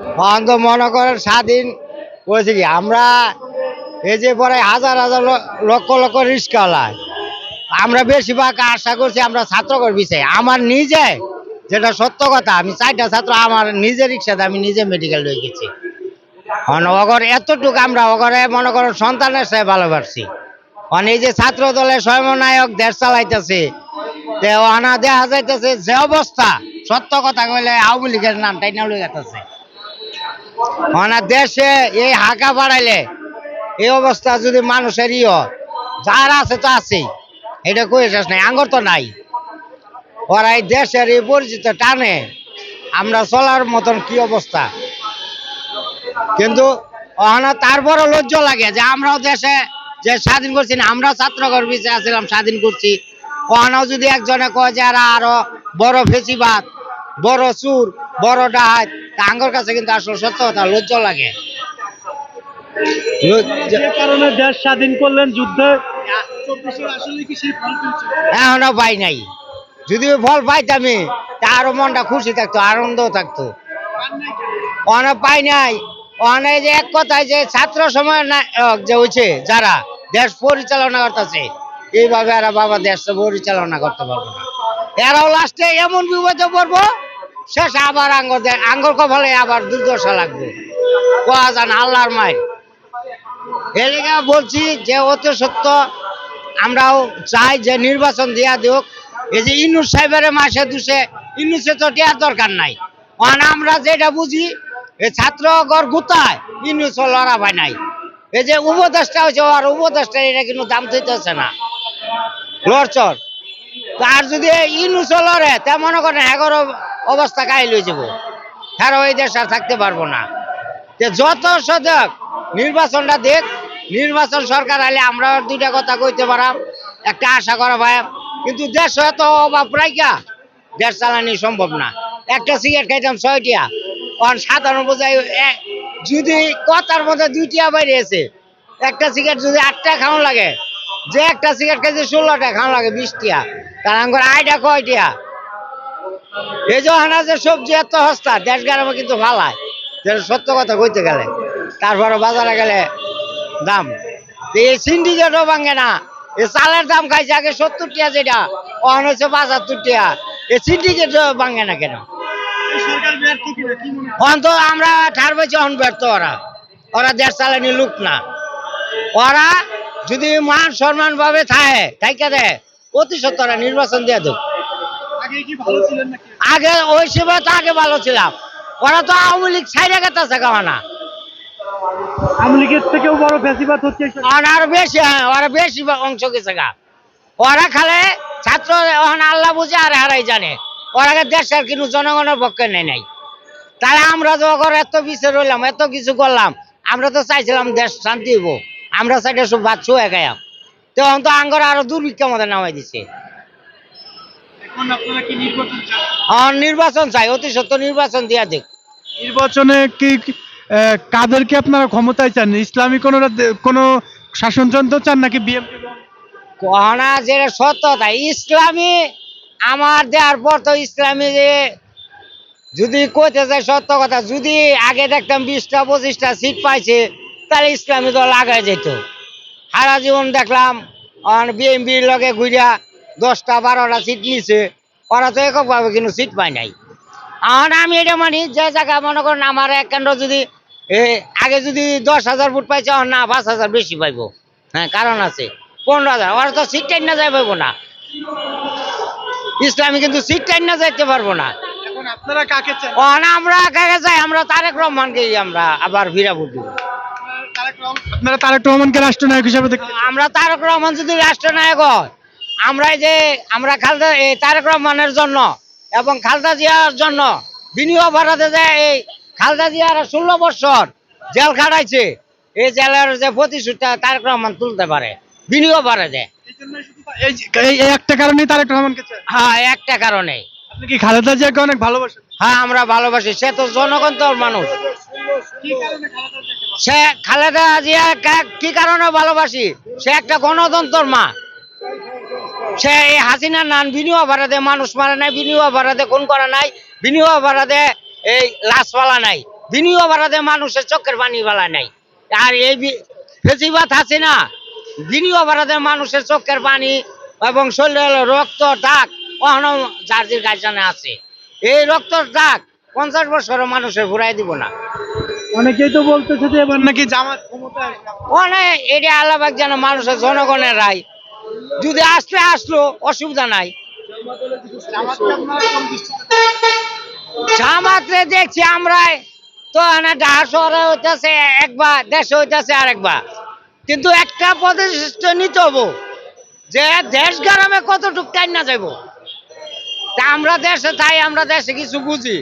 তখন তো মনে করেন স্বাধীন। হয়েছে কি, আমরা এই যে পরে হাজার হাজার লক্ষ লক্ষ রিস্কাওয়ালা। আমরা বেশিরভাগ আশা করছি আমরা ছাত্র করবি চাই আমার নিজে যেটা সত্য কথা, আমি চারটা ছাত্র, আমার নিজে রিক্সাতে আমি নিজে মেডিকেল হয়ে গেছি। অগর এতটুকু আমরা অগরে মনে করেন সন্তানের সাথে ভালোবাসছি। মানে এই যে ছাত্র দলের সমন্বয়ক দেশ চালাইতেছে অনা দেখা যাইতেছে, যে অবস্থা, সত্য কথা কইলে আওয়ামী লীগের নাম তাই না লই মানে দেশে এই হাঁকা বাড়াইলে এই অবস্থা যদি মানুষের ইয় যার আছে তো আছেই। এটা কই শেষ নাই, আঙ্গর তো নাই। ওরা এই দেশের এই পরিচিত টানে, আমরা চলার মতন কি অবস্থা? কিন্তু ওখানে তারপরও লজ্জ লাগে যে আমরাও দেশে যে স্বাধীন করছি না আমরা ছাত্র গর্বী আছিলাম, স্বাধীন করছি। ওখানেও যদি একজনে কয় যে আরও বড় ফেসিবাদ, বড় চুর, বড় ডাহাত তা আঙ্গর কাছে কিন্তু আসলে সত্য কথা লজ্জ লাগে। কারণে দেশ স্বাধীন করলেন যুদ্ধে। এখনও পাই নাই। যদি ফল পাইতামি তা আরও মনটা খুশি থাকতো আনন্দ থাকতো। অনেক পাই নাই। অনেক যে এক কথায় যে ছাত্র সময় যে হয়েছে যারা দেশ পরিচালনা করতেছে এইভাবে এরা বাবা দেশ পরিচালনা করতে পারব না। এরাও লাস্টে এমন বিপদে পড়ব শেষ আবার আঙ্গর দে- আঙ্গর কপালে আবার দুর্দশা লাগবে। কোয়া যান আল্লাহর মায়ের এদিকে বলছি যে, অতি সত্য, আমরাও চাই যে নির্বাচন দিয়া দিক এই যে ইনুস সাহেবের মাসে দুসে, ইনুসে তো দেওয়ার দরকার নাই। কারণ আমরা যেটা বুঝি, এই ছাত্র ছাত্রগর গুতায় ইনুস লড়া ভাই নাই। এই যে উপদেশটা হয়েছে, আর উপদেশটা এটা কিন্তু দাম দিতেছে না। লড়চর আর যদি ইনুস লড়ে, তা মনে করেন এগারো অবস্থা কাহিল হয়ে যাব। হ্যাঁ ওই দেশ আর থাকতে পারব না। যে যত সদক নির্বাচনটা দেখ, নির্বাচন সরকার আলে আমরা দুইটা কথা কইতে পারাম, একটা আশা করা ভাই। কিন্তু দেশ এত অভাব রাইকা দেশ চালানি সম্ভব না। একটা সিগারেট খাইতাম ছয়টিয়া। কারণ সাধারণ বোঝাই, এ- যদি কথার মধ্যে দুইটিয়া বাইরে আছে, একটা সিগারেট যদি আটটা খাওয়ান লাগে, যে একটা সিগারেট খাইছে ষোলোটা খাওয়ান লাগে, বিশটিয়া। তার আঙ্গুর আইটা কয়টিয়া? এই যে সবজি এত সস্তা দেশ গ্রামে কিন্তু ভালায় যেটা সত্য কথা কইতে গেলে। তারপরে বাজারে গেলে দাম। এই সিন্ডিকেটও ভাঙে না। এই চালের দাম খাইছে আগে সত্তর টিয়া যেটা অন হচ্ছে বাহাত্তর টিয়া এই সিন্ডিকেটও ভাঙে না কেন? অন তো আমরা ঠার পেয়েছি অন ব্যর্থ ওরা। ওরা দেশ চালানি লোক না। ওরা যদি মান সম্মান ভাবে থাকে থাইকা দেয় অতি সত্তরা নির্বাচন দিয়ে দেব। আগে ওই সময় তো আগে ভালো ছিলাম। ওরা তো আওয়ামী লীগ ছাইরে গেছে কামানা আওয়ামী লীগের থেকেও বড় ফ্যাসিবাদ হচ্ছে এই সরকার। আর আরও বেশি হ্যাঁ ওরা বেশি অংশ গেছে গা। ওরা খালে ছাত্র ওখানে আল্লাহ বুঝে আর হারাই জানে। ওরা দেশের কিন্তু জনগণের পক্ষে নেই নাই। তাহলে আমরা যখন এত বিচার রইলাম এত কিছু করলাম। আমরা তো চাইছিলাম দেশ শান্তি হইব। আমরা সাইডে সব গায়াম তখন তো আঙ্গর আরও দুর্ভিক্ষের মধ্যে নামাই দিছে। আর নির্বাচন চাই অতি সত্য নির্বাচন দিয়া দেখ নির্বাচনে কি কি, কাদেরকে আপনারা ক্ষমতায় চান? ইসলামী কোন কোন শাসনযন্ত্র চান নাকি কহনা যেটা সত্যতা ইসলামী আমার দেওয়ার পর তো ইসলামী যে যদি কইতে যায় সত্য কথা যদি আগে দেখতাম বিশটা পঁচিশটা সিট পাইছে তাহলে ইসলামী দল আগে যেত। সারা জীবন দেখলাম বিএমপির লগে ঘুরিয়া দশটা বারোটা সিট নিছে। ওরা তো এককভাবে কিন্তু সিট পায় নাই। আর আমি এটা মানি যে জায়গা মনে করেন আমার এক কেন্দ্র যদি আগে যদি দশ হাজার ফুট পাইছে না পাঁচ হাজার বেশি পাইবো। হ্যাঁ কারণ আছে। পনেরো হাজার ওরা তো সিট টাইন না যাই পাইবো না। ইসলামী কিন্তু সিট টাইন না যাইতে পারব না। আপনারা কাকে চান? আমরা কাকে যাই আমরা তারেক রহমানকে আমরা আবার ভিড়া ভোট দিব। আপনারা তারেক রহমানকে রাষ্ট্রনায়ক হিসেবে আমরা তারক রহমান যদি রাষ্ট্রনায়ক হয় আমরা যে আমরা খালদা এই তারেক রহমানের জন্য এবং খালদা জিয়ার জন্য বিনিয়োগ ভাড়াতে যে এই খালদা জিয়ার ষোলো বছর জেল খাটাইছে এই জেলের যে প্রতিশোধটা তারেক রহমান তুলতে পারে বিনিয়োগ ভাড়া দেয় এই একটা তারেক রহমানকে হ্যাঁ একটা কারণে আপনি কি খালেদা জিয়াকে অনেক ভালোবাসেন? হ্যাঁ আমরা ভালোবাসি সে তো জনগণ তোর মানুষ সে খালেদা জিয়া কি কারণে ভালোবাসি? সে একটা গণতন্ত্র মা। সে এই হাসিনা নান বিনিয়োগ দেয় মানুষ মারা নাই বিনিয়োগ দেয় খুন করা নাই বিনিয়োগ দেয় এই লাশ পালা নাই দিনীয় অপরাধে মানুষের চোখের পানি বেলা নাই আর এই ফেসিবাদ আছে না দিনীয় অপরাধে মানুষের চোখের পানি এবং শরীরে রক্ত ডাক অহনো জার্জির গাইজানে আছে এই রক্ত ডাক পঞ্চাশ বছর মানুষের ঘুরাই দিব না অনেকেই তো বলতেছে যে এবার নাকি জামাত ক্ষমতায় আসবে। অনেক এটা আল্লাহবাক যেন মানুষের জনগণের রায় যদি আসলে আসলো, অসুবিধা নাই। জামাতে দেখছি আমরা, তো ঢাকা শহরে হইতেছে একবার, দেশে হইতেছে আরেকবার। কিন্তু একটা প্রতিষ্ঠিত নিতে হব, যে দেশ গ্রামে কতটুক টাইম না যাব তা আমরা দেশে তাই আমরা দেশে কিছু বুঝি।